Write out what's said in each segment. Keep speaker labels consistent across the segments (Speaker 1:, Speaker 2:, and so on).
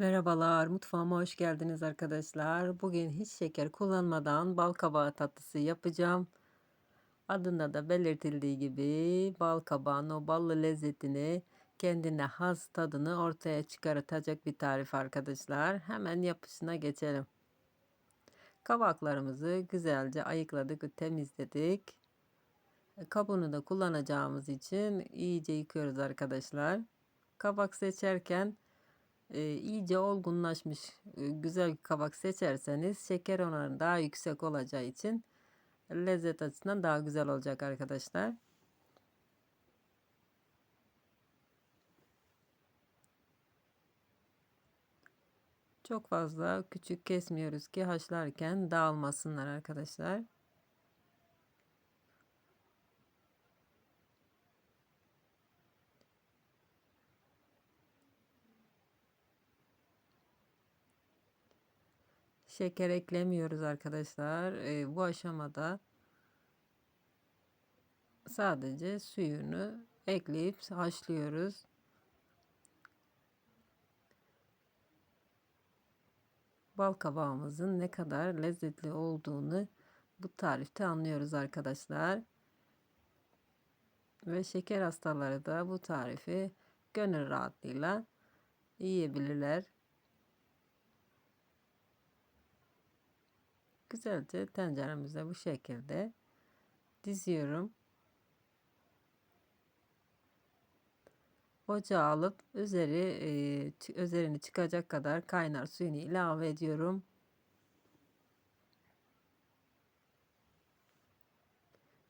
Speaker 1: Merhabalar, mutfağıma hoş geldiniz arkadaşlar. Bugün hiç şeker kullanmadan bal kabağı tatlısı yapacağım. Adında da belirtildiği gibi bal kabağın o ballı lezzetini, kendine has tadını ortaya çıkartacak bir tarif arkadaşlar. Hemen yapışına geçelim. Kabaklarımızı güzelce ayıkladık temizledik. Kabuğunu da kullanacağımız için iyice yıkıyoruz arkadaşlar. Kabak seçerken e, iyice olgunlaşmış e, güzel kabak seçerseniz şeker oranı daha yüksek olacağı için lezzet açısından daha güzel olacak arkadaşlar. Çok fazla küçük kesmiyoruz ki haşlarken dağılmasınlar arkadaşlar. Şeker eklemiyoruz arkadaşlar. E, bu aşamada sadece suyunu ekleyip haşlıyoruz. Bal kabağımızın ne kadar lezzetli olduğunu bu tarifte anlıyoruz arkadaşlar. Ve şeker hastaları da bu tarifi gönül rahatlığıyla yiyebilirler. Güzelce tenceremize bu şekilde diziyorum. Ocağa alıp üzeri e, üzerini çıkacak kadar kaynar suyunu ilave ediyorum.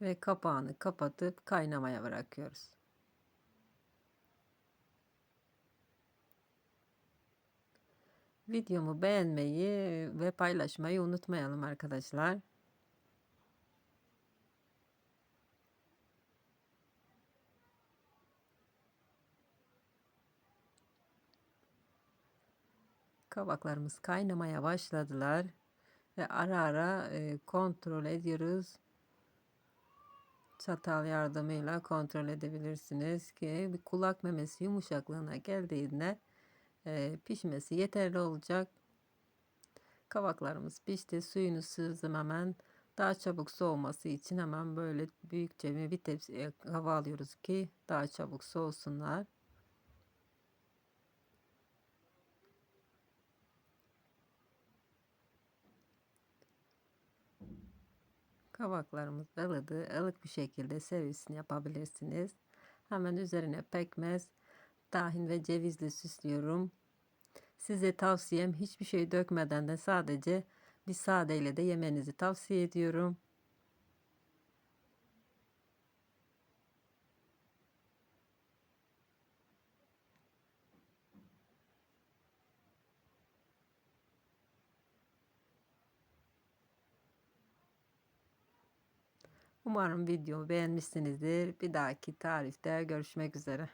Speaker 1: Ve kapağını kapatıp kaynamaya bırakıyoruz. Videomu beğenmeyi ve paylaşmayı unutmayalım arkadaşlar. Kabaklarımız kaynamaya başladılar ve ara ara e, kontrol ediyoruz. Çatal yardımıyla kontrol edebilirsiniz ki bir kulak memesi yumuşaklığına geldiğinde e, pişmesi yeterli olacak. Kabaklarımız pişti. Suyunu süzdüm hemen. Daha çabuk soğuması için hemen böyle büyükçe bir tepsi hava alıyoruz ki daha çabuk soğusunlar. Kabaklarımız ılıdı. ılık bir şekilde servisini yapabilirsiniz. Hemen üzerine pekmez, tahin ve cevizle süslüyorum. Size tavsiyem hiçbir şey dökmeden de sadece bir sadeyle de yemenizi tavsiye ediyorum. Umarım videomu beğenmişsinizdir. Bir dahaki tarifte görüşmek üzere.